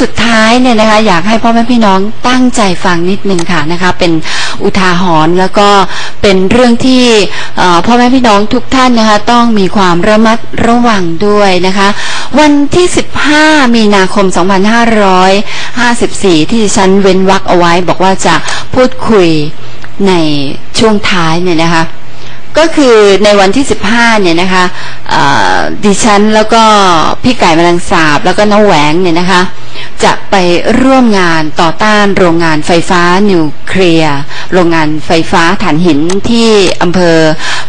สุดท้ายเนี่ยนะคะอยากให้พ่อแม่พี่น้องตั้งใจฟังนิดนึงค่ะนะคะ เป็นอุทาหรณ์แล้วก็เป็นเรื่องที่พ่อแม่พี่น้องทุกท่านนะคะ ต้องมีความระมัดระวังด้วยนะคะ วันที่ 15 มีนาคม 2554 ที่ฉันเว้นวักเอาไว้ บอกว่าจะพูดคุยในช่วงท้ายเนี่ยนะคะก็คือในวันที่ 15 เนี่ยนะคะดิฉันแล้วก็พี่ไก่มลังสาบแล้วก็น้องแหวงเนี่ยนะคะ จะไปร่วมงานต่อต้านโรงงานไฟฟ้านิวเคลียร์โรงงานไฟฟ้าถ่านหินที่อำเภอ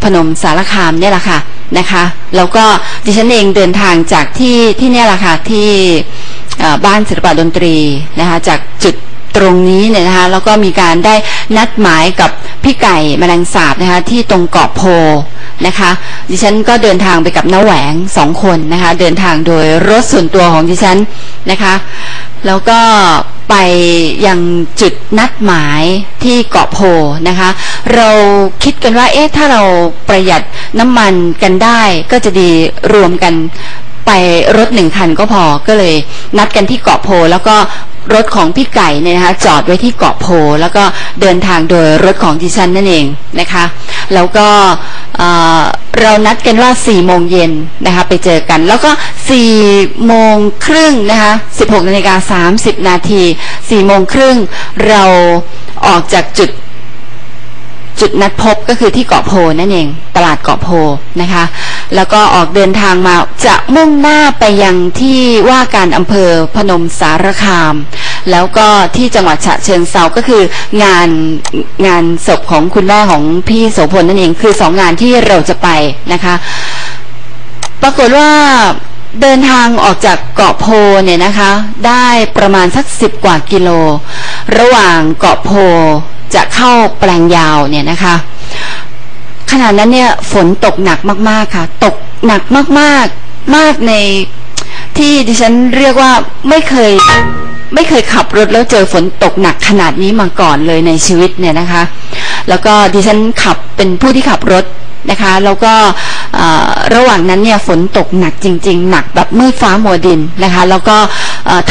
พนมสารคามเนี่ยแหละค่ะนะคะแล้วก็ดิฉันเองเดินทางจากที่ที่เนี่ยแหละค่ะที่บ้านศิลปะดนตรีนะคะจากจุดตรงนี้เนี่ยนะคะแล้วก็มีการได้นัดหมายกับพี่ไก่แมลงสาบนะคะที่ตรงเกาะโพนะคะ ดิฉันก็เดินทางไปกับน้าแหวงสองคนนะคะ เดินทางโดยรถส่วนตัวของดิฉันนะคะ แล้วก็ไปยังจุดนัดหมายที่เกาะโพนะคะ เราคิดกันว่าเอ๊ะถ้าเราประหยัดน้ำมันกันได้ก็จะดีรวมกันไปรถหนึ่งคันก็พอก็เลยนัดกันที่เกาะโพ แล้วก็รถของพี่ไก่เนี่ยนะคะจอดไว้ที่เกาะโพ แล้วก็เดินทางโดยรถของดิฉันนั่นเองนะคะ แล้วก็ เรานัดกันว่า4โมงเย็นนะคะ ไปเจอกัน แล้วก็4โมงครึ่งนะคะ16นาฬิกา30นาที4โมงครึ่งเราออกจากจุดจุดนัดพบก็คือที่เกาะโพนั่นเอง ตลาดเกาะโพนะคะ แล้วก็ออกเดินทางมาจะมุ่งหน้าไปยังที่ว่าการอำเภอพนมสารคาม แล้วก็ที่จังหวัดฉะเชิงเซาก็คืองานงานศพของคุณแม่ของพี่โสพลนั่นเองคือสองงานที่เราจะไปนะคะ ปรากฏว่าเดินทางออกจากเกาะโพเนี่ยนะคะ ได้ประมาณสักสิบกว่ากิโล ระหว่างเกาะโพจะเข้าแปลงยาวเนี่ยนะคะขณะนั้นเนี่ยฝนตกหนักมากๆค่ะ ตกหนักมากๆ มากในที่ดิฉันเรียกว่าไม่เคย ไม่เคยขับรถแล้วเจอฝนตกหนักขนาดนี้มาก่อนเลยในชีวิตเนี่ยนะคะ แล้วก็ดิฉันขับเป็นผู้ที่ขับรถนะคะ แล้วก็ระหว่างนั้นเนี่ยฝนตกหนักจริง ๆ หนักแบบมืดฟ้ามัวดินนะคะ แล้วก็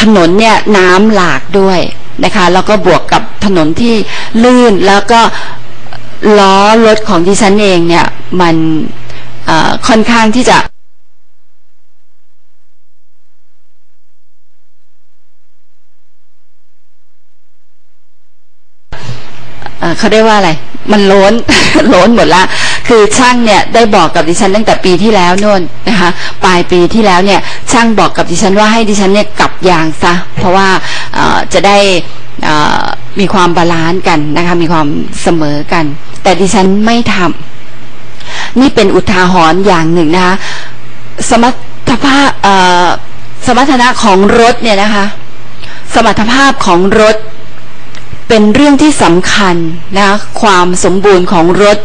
ถนนเนี่ยน้ำหลากด้วยนะคะ แล้วก็บวกกับถนนที่ลื่นแล้วก็ล้อรถของดิฉันเองเนี่ยมันค่อนข้างที่จะ เขาได้ว่าอะไร มันล้นล้นหมดละ คือช่างเนี่ยได้บอกกับดิฉันตั้งแต่ปีที่แล้วนู่นนะคะ ปลายปีที่แล้วเนี่ย ช่างบอกกับดิฉันว่าให้ดิฉันเนี่ยกลับยางซะ เพราะว่าจะได้มีความบาลานซ์กันนะคะ มีความเสมอกัน แต่ดิฉันไม่ทำนี่เป็นอุทาหรณ์อย่างหนึ่งนะคะสมรรถภาพสมรรถนะของรถเนี่ยนะคะ สมรรถภาพของรถ เป็นเรื่องที่สำคัญนะความสมบูรณ์ของรถ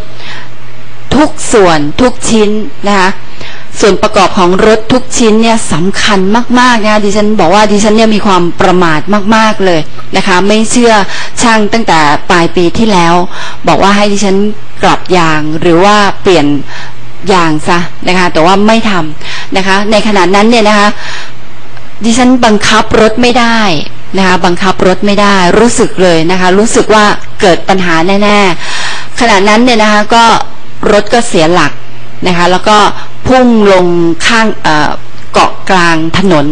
ทุกส่วนทุกชิ้นนะคะส่วนประกอบของรถทุกชิ้นเนี่ยสำคัญมากๆนะดิฉันบอกว่าดิฉันเนี่ยมีความประมาทมากๆเลยนะคะ ไม่เชื่อช่างตั้งแต่ปลายปีที่แล้ว บอกว่าให้ดิฉันกลับยางหรือว่าเปลี่ยนยางซะนะคะ แต่ว่าไม่ทำนะคะ ในขณะนั้นเนี่ยนะคะดิฉันบังคับรถไม่ได้ นะคะบังคับรถไม่ได้รู้สึกเลยนะคะ รู้สึกว่าเกิดปัญหาแน่ๆขณะนั้นเนี่ยนะคะก็รถก็เสียหลักนะคะแล้วก็พุ่งลงข้างเกาะกลางถนน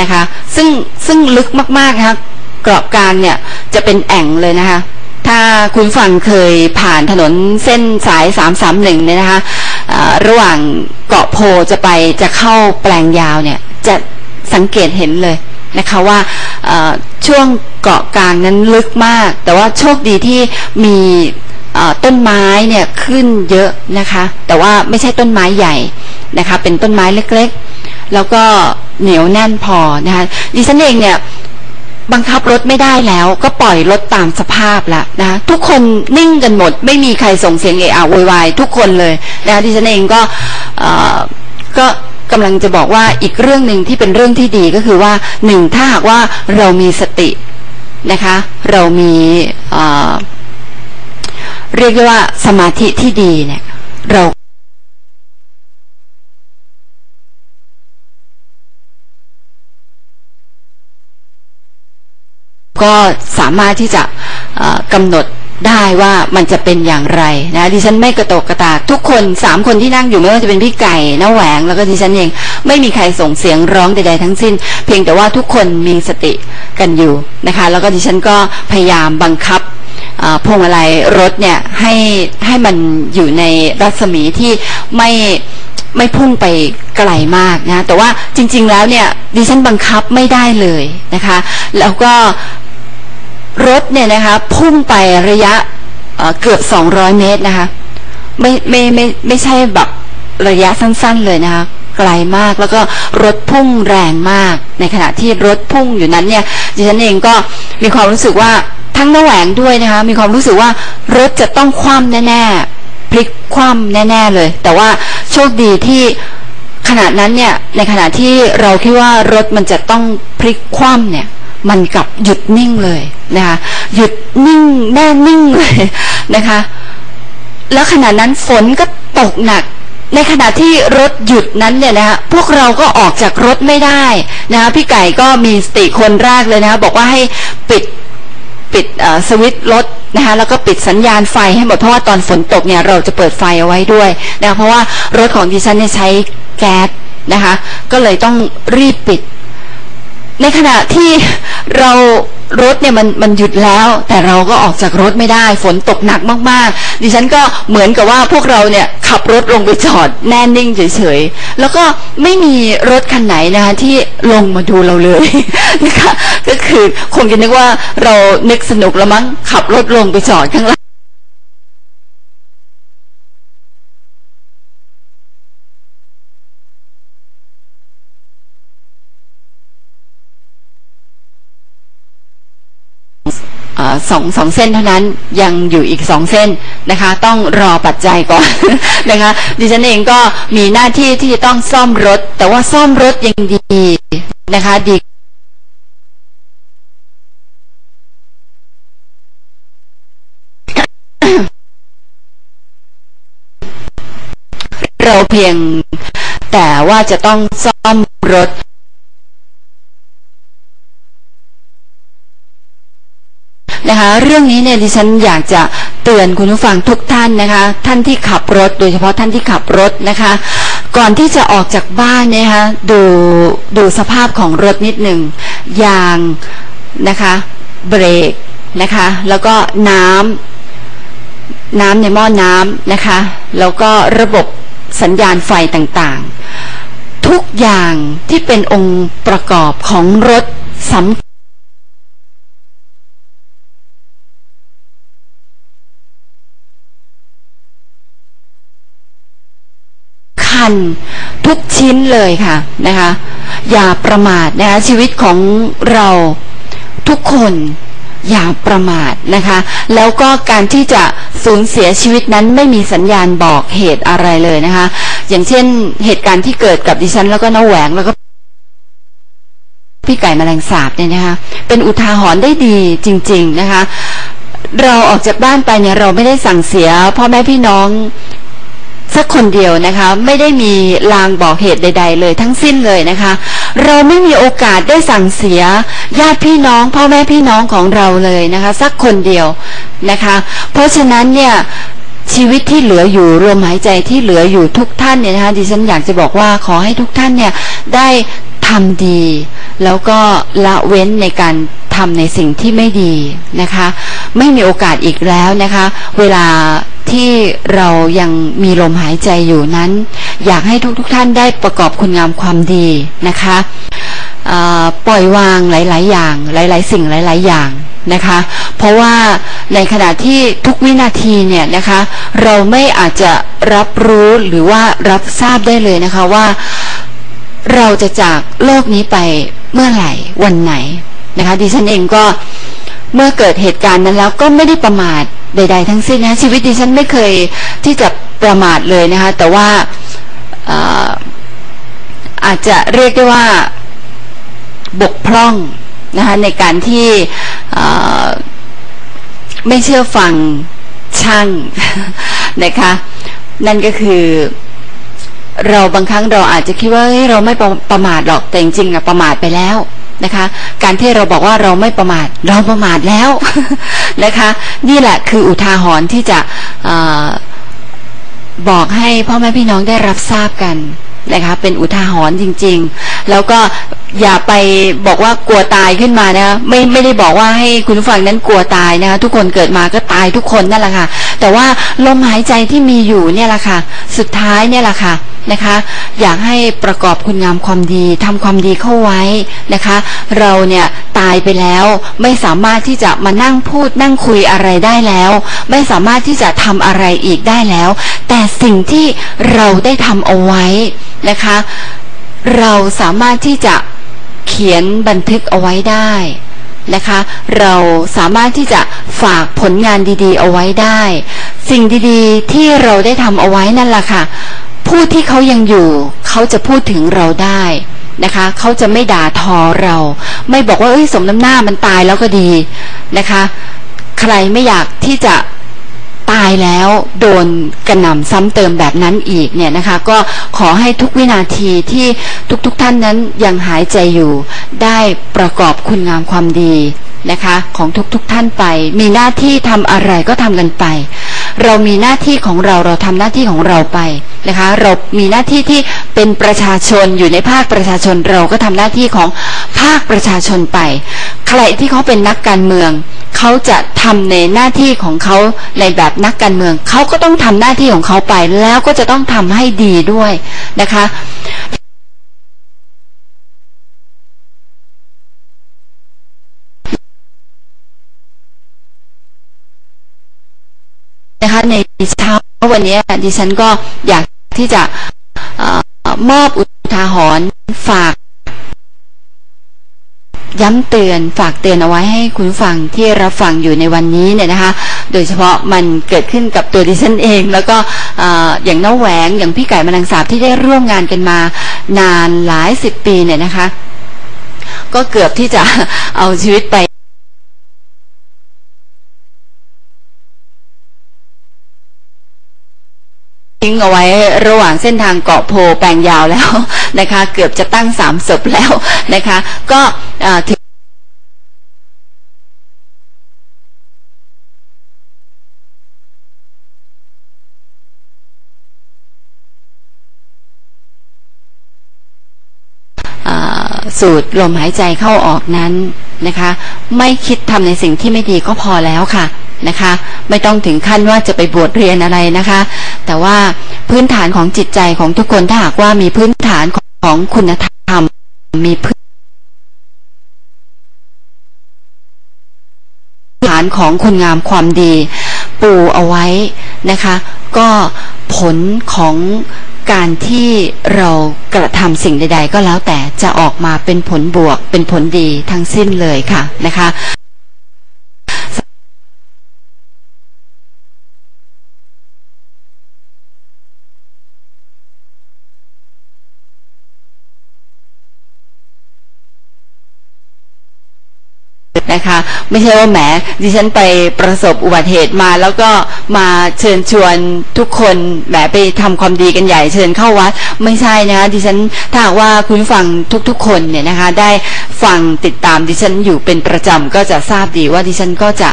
นะคะซึ่งซึ่งลึกมากๆนะคะเกาะกลางเนี่ยจะเป็นแอ่งเลยนะคะถ้าคุณฟังเคยผ่านถนนเส้นสายสามสามหนึ่งเนี่ยนะคะระหว่างเกาะโพจะไปจะเข้าแปลงยาวเนี่ยจะสังเกตเห็นเลยนะคะว่า ช่วงเกาะกลางนั้นลึกมาก แต่ว่าโชคดีที่มีต้นไม้เนี่ยขึ้นเยอะนะคะ แต่ว่าไม่ใช่ต้นไม้ใหญ่นะคะ เป็นต้นไม้เล็กๆ แล้วก็เหนียวแน่นพอนะคะดิฉันเองเนี่ยบังคับรถไม่ได้แล้วก็ปล่อยรถตามสภาพละนะทุกคนนิ่งกันหมด ไม่มีใครส่งเสียงเอะอะโวยวายทุกคนเลยนะดิฉันเองก็ก็ กำลังจะบอกว่าอีกเรื่องหนึ่งที่เป็นเรื่องที่ดีก็คือว่าหนึ่งถ้าหากว่าเรามีสตินะคะ เรามีเรียกว่าสมาธิที่ดีเนี่ย เราก็สามารถที่จะกำหนด ได้ว่ามันจะเป็นอย่างไรนะดิฉันไม่กระตกกระตากทุกคนสามคนที่นั่งอยู่ไม่ว่าจะเป็นพี่ไก่น้าแหวงแล้วก็ดิฉันเองไม่มีใครส่งเสียงร้องใดๆทั้งสิ้น เพียงแต่ว่าทุกคนมีสติกันอยู่นะคะ แล้วก็ดิฉันก็พยายามบังคับพวงมาลัยรถเนี่ยให้ให้มันอยู่ในรัศมีที่ไม่ไม่พุ่งไปไกลมากนะแต่ว่าจริง ๆ แล้วเนี่ยดิฉันบังคับไม่ได้เลยนะคะ แล้วก็ รถเนี่ยนะคะพุ่งไประยะเกือบสองร้อยเมตรนะคะไม่ไม่ไม่ไม่ใช่แบบระยะสั้นๆเลยนะคะไกลมากแล้วก็รถพุ่งแรงมาก ในขณะที่รถพุ่งอยู่นั้นเนี่ยดิฉันเองก็มีความรู้สึกว่าทั้งนแหวงด้วยนะคะมีความรู้สึกว่ารถจะต้องคว่ำแน่ๆพลิกคว่ำแน่ ๆเลย แต่ว่าโชคดีที่ขณะนั้นเนี่ยในขณะที่เราคิดว่ารถมันจะต้องพลิกคว่ำเนี่ย มันกลับหยุดนิ่งเลยนะคะหยุดนิ่งแน่นิ่งเลยนะคะ แล้วขณะนั้นฝนก็ตกหนักในขณะที่รถหยุดนั้นเนี่ยนะคะพวกเราก็ออกจากรถไม่ได้นะคะพี่ไก่ก็มีสติคนแรกเลยนะคะบอกว่าให้ปิดปิดสวิตช์รถนะคะแล้วก็ปิดสัญญาณไฟให้หมดเพราะว่าตอนฝนตกเนี่ยเราจะเปิดไฟเอาไว้ด้วยนะคะเพราะว่ารถของดิฉันเนี่ยใช้แก๊สนะคะ ก็เลยต้องรีบปิด ในขณะที่เรารถเนี่ยมันมันหยุดแล้ว แต่เราก็ออกจากรถไม่ได้ ฝนตกหนักมากๆ ดิฉันก็เหมือนกับว่าพวกเราเนี่ยขับรถลงไปจอดแน่นิ่งเฉยๆ แล้วก็ไม่มีรถคันไหนนะคะที่ลงมาดูเราเลยนะคะก็คือคงจะนึกว่าเรานึกสนุกล้วมั้งขับรถลงไปจอดข้างล่าง สองสองเส้นเท่านั้นยังอยู่อีกสองเส้นนะคะ ต้องรอปัจจัยก่อนนะคะ ดิฉันเองก็มีหน้าที่ที่ต้องซ่อมรถ แต่ว่าซ่อมรถยังดีนะคะดีเราเพียงแต่ว่าจะต้องซ่อมรถ นะคะ เรื่องนี้เนี่ยดิฉันอยากจะเตือนคุณผู้ฟังทุกท่านนะคะ ท่านที่ขับรถ โดยเฉพาะท่านที่ขับรถนะคะ ก่อนที่จะออกจากบ้านเนี่ยคะดูดูสภาพของรถนิดหนึ่งยางนะคะเบรกนะคะ แล้วก็น้ำน้ำในหม้อน้ำนะคะ แล้วก็ระบบสัญญาณไฟต่างๆ ทุกอย่างที่เป็นองค์ประกอบของรถสำ คัญทุกชิ้นเลยค่ะนะคะ อย่าประมาทนะคะชีวิตของเราทุกคนอย่าประมาทนะคะ แล้วก็การที่จะสูญเสียชีวิตนั้นไม่มีสัญญาณบอกเหตุอะไรเลยนะคะ อย่างเช่นเหตุการณ์ที่เกิดกับดิฉันแล้วก็น้าแหวงแล้วก็พี่ไก่แมลงสาบเนี่ยนะคะ เป็นอุทาหรณ์ได้ดีจริง ๆนะคะ เราออกจากบ้านไปเนี่ยเราไม่ได้สั่งเสียพ่อแม่พี่น้อง สักคนเดียวนะคะ ไม่ได้มีลางบอกเหตุใด ๆ เลยทั้งสิ้นเลยนะคะ เราไม่มีโอกาสได้สั่งเสียญาติพี่น้องพ่อแม่พี่น้องของเราเลยนะคะ สักคนเดียวนะคะ เพราะฉะนั้นเนี่ยชีวิตที่เหลืออยู่รวมหายใจที่เหลืออยู่ทุกท่านเนี่ยนะคะดิฉันอยากจะบอกว่าขอให้ทุกท่านเนี่ยได้ทำดี แล้วก็ละเว้นในการทำในสิ่งที่ไม่ดีนะคะ ไม่มีโอกาสอีกแล้วนะคะ เวลา ที่เรายังมีลมหายใจอยู่นั้น อยากให้ทุกๆทท่านได้ประกอบคุณงามความดีนะคะปล่อยวางหลาย ๆ อย่าง หลาย ๆ สิ่งหลาย ๆ อย่างนะคะ เพราะว่าในขณะที่ทุกวินาทีเนี่ยนะคะ เราไม่อาจจะรับรู้หรือว่ารับทราบได้เลยนะคะว่า เราจะจากโลกนี้ไปเมื่อไหร่วันไหนนะคะดิฉันเองก็ เมื่อเกิดเหตุการณ์นั้นแล้วก็ไม่ได้ประมาทใด ๆ ทั้งสิ้นนะชีวิตดิฉันไม่เคยที่จะประมาทเลยนะคะ แต่ว่าอาอาจจะเรียกได้ว่าบกพร่องนะคะในการที่ไม่เชื่อฟังช่างนะคะนั่นก็คือเราบางครั้งเราอาจจะคิดว่าเราไม่ประประมาทหรอกแต่จริงๆอะประมาทไปแล้ว นะคะ การที่เราบอกว่าเราไม่ประมาทเราประมาทแล้วนะคะ นี่แหละคืออุทาหรณ์ที่จะอบอกให้พ่อแม่พี่น้องได้รับทราบกันนะคะ เป็นอุทาหรณ์จริง ๆ แล้วก็อย่าไปบอกว่ากลัวตายขึ้นมานะคะไม่ไม่ได้บอกว่าให้คุณผู้ฟังนั้นกลัวตายนะคะทุกคนเกิดมาก็ตายทุกคนนั่นแหละค่ะ แต่ว่าลมหายใจที่มีอยู่เนี่ยแหละค่ะ สุดท้ายเนี่ยแหละค่ะ นะคะ อยากให้ประกอบคุณงามความดีทำความดีเข้าไว้นะคะ เราเนี่ยตายไปแล้วไม่สามารถที่จะมานั่งพูดนั่งคุยอะไรได้แล้ว ไม่สามารถที่จะทำอะไรอีกได้แล้ว แต่สิ่งที่เราได้ทำเอาไว้นะคะ เราสามารถที่จะเขียนบันทึกเอาไว้ได้นะคะ เราสามารถที่จะฝากผลงานดีๆ เอาไว้ได้ สิ่งดีๆ ที่เราได้ทำเอาไว้นั่นแหละค่ะ ผู้ที่เขายังอยู่ เขาจะพูดถึงเราได้นะคะ เขาจะไม่ด่าทอเรา ไม่บอกว่าเอ้ยสมน้ำหน้ามันตายแล้วก็ดีนะคะ ใครไม่อยากที่จะตายแล้วโดนกระหน่ำซ้ำเติมแบบนั้นอีกเนี่ยนะคะ ก็ขอให้ทุกวินาทีที่ทุกๆทท่านนั้นยังหายใจอยู่ ได้ประกอบคุณงามความดีนะคะ ของทุกๆทท่านไป มีหน้าที่ทำอะไรก็ทำกันไป เรามีหน้าที่ของเราเราทำหน้าที่ของเราไปนะคะ เรามีหน้าที่ที่เป็นประชาชนอยู่ในภาคประชาชนเราก็ทำหน้าที่ของภาคประชาชนไป ใครที่เขาเป็นนักการเมืองเขาจะทำในหน้าที่ของเขาในแบบนักการเมืองเขาก็ต้องทำหน้าที่ของเขาไป แล้วก็จะต้องทำให้ดีด้วยนะคะนะคะใน เช้าวันนี้ดิฉันก็อยากที่จะมอบอุทาหรณ์ฝาก ย้ำเตือนฝากเตือนเอาไว้ให้คุณฟังที่รับฟังอยู่ในวันนี้เนี่ยนะคะ โดยเฉพาะมันเกิดขึ้นกับตัวดิฉันเอง แล้วก็อย่างน้าแหวงอย่างพี่ไก่มานังสาบที่ได้ร่วมงานกันมา นานหลายสิบปีเนี่ยนะคะ ก็เกือบที่จะเอาชีวิตไป ทิ้งเอาไว้ระหว่างเส้นทางเกาะโพแปลงยาวแล้วนะคะ เกือบจะตั้งสามศพแล้วนะคะ ก็ถึงสูดลมหายใจเข้าออกนั้นนะคะ ไม่คิดทำในสิ่งที่ไม่ดีก็พอแล้วค่ะ นะคะ ไม่ต้องถึงขั้นว่าจะไปบวชเรียนอะไรนะคะ แต่ว่าพื้นฐานของจิตใจของทุกคนถ้าหากว่ามีพื้นฐานของคุณธรรมมีพื้นฐานของคุณงามความดี ปูเอาไว้นะคะ ก็ผลของการที่เรากระทำสิ่งใด ๆ ก็แล้วแต่จะออกมาเป็นผลบวกเป็นผลดีทั้งสิ้นเลยค่ะนะคะ นะคะ ไม่ใช่ว่าแหมดิฉันไปประสบอุบัติเหตุมา แล้วก็มาเชิญชวนทุกคนแหมไปทำความดีกันใหญ่เชิญเข้าวัด ไม่ใช่นะดิฉันถ้าว่าคุณฟังทุก ๆ คนเนี่ยนะคะ ได้ฟังติดตามดิฉันอยู่เป็นประจำก็จะทราบดีว่าดิฉันก็จะ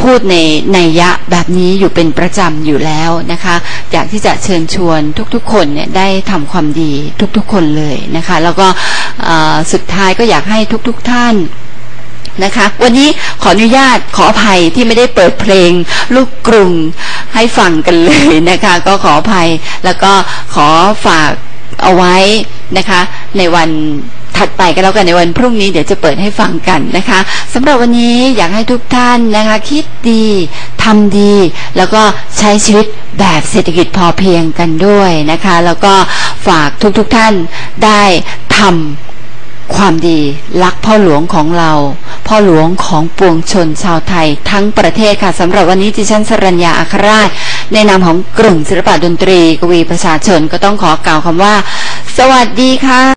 พูดในในยะแบบนี้อยู่เป็นประจำอยู่แล้วนะคะอยากที่จะเชิญชวนทุกๆ คนเนี่ยได้ทำความดีทุกๆ คนเลยนะคะ แล้วก็สุดท้ายก็อยากให้ทุกๆท่าน นะคะ วันนี้ขออนุญาตขออภัยที่ไม่ได้เปิดเพลง ลูกกรุงให้ฟังกันเลยนะคะ ก็ขออภัยแล้วก็ขอฝากเอาไว้นะคะ ในวันถัดไปก็แล้วกันในวันพรุ่งนี้เดี๋ยวจะเปิดให้ฟังกันนะคะสำหรับวันนี้อยากให้ทุกท่านนะคะ คิดดีทำดี แล้วก็ใช้ชีวิตแบบเศรษฐกิจพอเพียงกันด้วยนะคะ แล้วก็ฝากทุกๆทท่านได้ทำ ความดีรักพ่อหลวงของเรา พ่อหลวงของปวงชนชาวไทยทั้งประเทศค่ะสำหรับวันนี้ดิฉันสรัญญาอัครราช ในนามของกลุ่มศิลปะดนตรี กวีประชาชนก็ต้องขอกล่าวคำว่า สวัสดีค่ะ